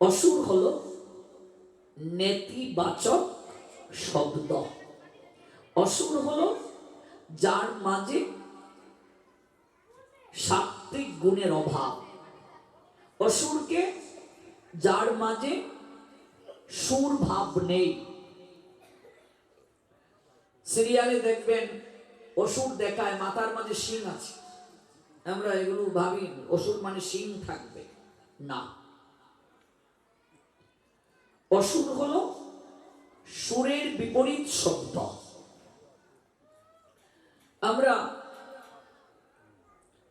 অসুর হল নেতিবাচক শব্দ। অসুর হল যার মাঝে সাত্বিক গুণের অভাব। অসুরকে যার মাঝে সুর ভাব নেই। সিরিয়ালে দেখবেন অসুর দেখায়, মাথার মাঝে শিং আছে। আমরা এগুলো ভাবি অসুর মানে শিং থাকবে না। অসুর হল, সুরের বিপরীত শব্দ। আমরা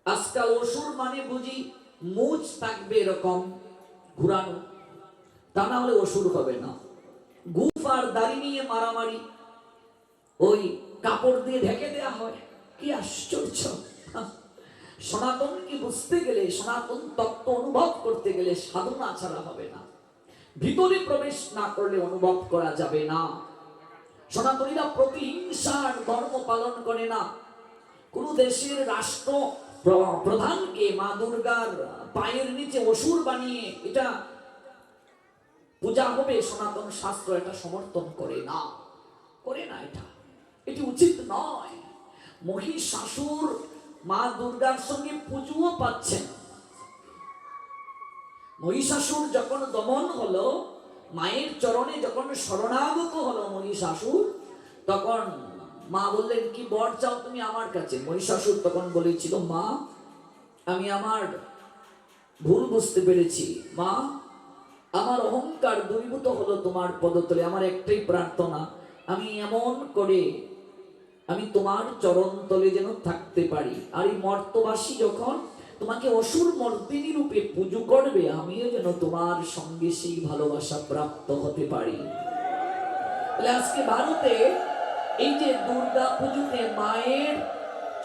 আজকাল অসুর মানে বুঝি মুজ থাকবে এরকম ঘুরানো। তা না হলে অসুর হবে না। গুফ আর দাড়ি নিয়ে মারামারি, ওই কাপড় দিয়ে ঢেকে দেয়া হয়। কি আশ্চর্য। সনাতনকে বুঝতে গেলে, সনাতন তত্ত্ব অনুভব করতে গেলে সাধনা ছাড়া হবে না। ভিতরে প্রবেশ না করলে অনুভব করা যাবে না। সনাতনীরা প্রতিহিংসার ধর্ম পালন করে না। কোন দেশের রাষ্ট্র প্রধানকে মা দুর্গার পায়ের নিচে অসুর বানিয়ে এটা পূজা হবে সনাতন শাস্ত্র এটা সমর্থন করে না। করে না এটা। এটি উচিত নয়। মহিষাসুর মা দুর্গার সঙ্গে পুজোও পাচ্ছেন। মহিষাসুর যখন দমন হলো, মায়ের চরণে যখন শরণাগত হলো মহিষাসুর, তখন মা বললেন, কি বর চাও তুমি আমার কাছে? মহিষাসুর তখন বলেছিল, মা, আমি আমার ভুল বুঝতে পেরেছি। মা, আমার অহংকার দূরীভূত হলো তোমার পদতলে। আমার একটাই প্রার্থনা, আমি এমন করে আমি তোমার চরণ তলে যেন থাকতে পারি। আর এই মর্তবাসী যখন তোমাকে অসুর মর্দিনী রূপে পুজো করবে, আমিও যেন তোমার সঙ্গে সেই ভালোবাসা প্রাপ্ত হতে পারি। তাহলে আজকে ভারতে এই যে দুর্গা পুজোতে মায়ের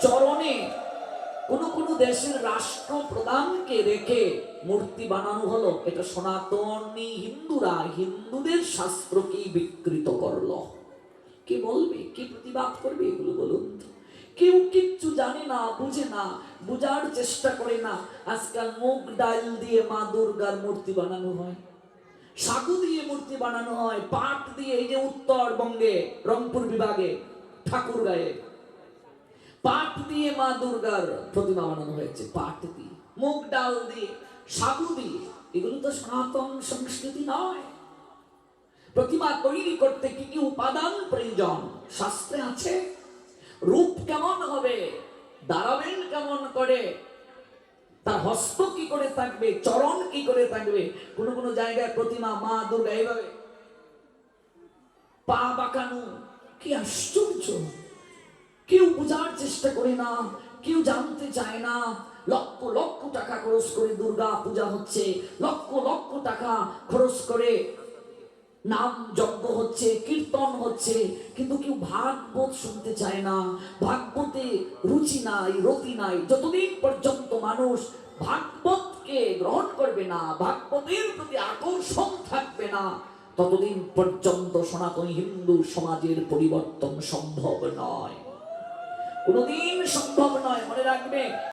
চরণে কোনো কোনো দেশের রাষ্ট্র প্রধানকে রেখে মূর্তি বানানো হলো, এটা সনাতনী হিন্দুরা হিন্দুদের শাস্ত্রকেই বিকৃত করল। কে বলবে? কে প্রতিবাদ করবে? এগুলো বলুন তো? কেউ কিচ্ছু জানে না, বুঝে না, বুঝার চেষ্টা করে না। আজকাল মুগ ডাল দিয়ে মা দুর্গার মূর্তি বানানো হয়। সাগু দিয়ে মূর্তি বানানো হয়, পাট দিয়ে এই যে উত্তরবঙ্গে রংপুর বিভাগে, ঠাকুর গায়ে। পাট দিয়ে মা দুর্গার প্রতিমা বানানো হয়েছে, পাট দিয়ে। মুগ ডাল দিয়ে, সাগু দিয়ে। এগুলো তো সনাতন সংস্কৃতি নয়। প্রতিমা তৈরি করতে কি কি উপাদান প্রয়োজন? শাস্ত্রে আছে। রূপ কেমন হবে? দাঁড়াবেন কেমন করে? তার হস্ত কি করে থাকবে? চরণ কি করে থাকবে? কোন কোন জায়গায় প্রতিমা, মা, দুর্গা, এইভাবে। পা বাঁকানো। কি আশ্চর্য! কেউ বোঝার চেষ্টা করে না, কেউ জানতে চায় না। লক্ষ লক্ষ টাকা খরচ করে দুর্গা পূজা হচ্ছে। লক্ষ লক্ষ টাকা খরচ করে নাম যজ্ঞ হচ্ছে, কীর্তন হচ্ছে, কিন্তু কেউ ভাগবত শুনতে চায় না। ভাগবতে রুচি নাই, রতি নাই। যতদিন পর্যন্ত মানুষ ভাগবতকে গ্রহণ করবে না, ভাগবতের প্রতি আকর্ষণ থাকবে না, ততদিন পর্যন্ত সনাতনী হিন্দু সমাজের পরিবর্তন সম্ভব নয়। কোনোদিন সম্ভব নয়, মনে রাখবে।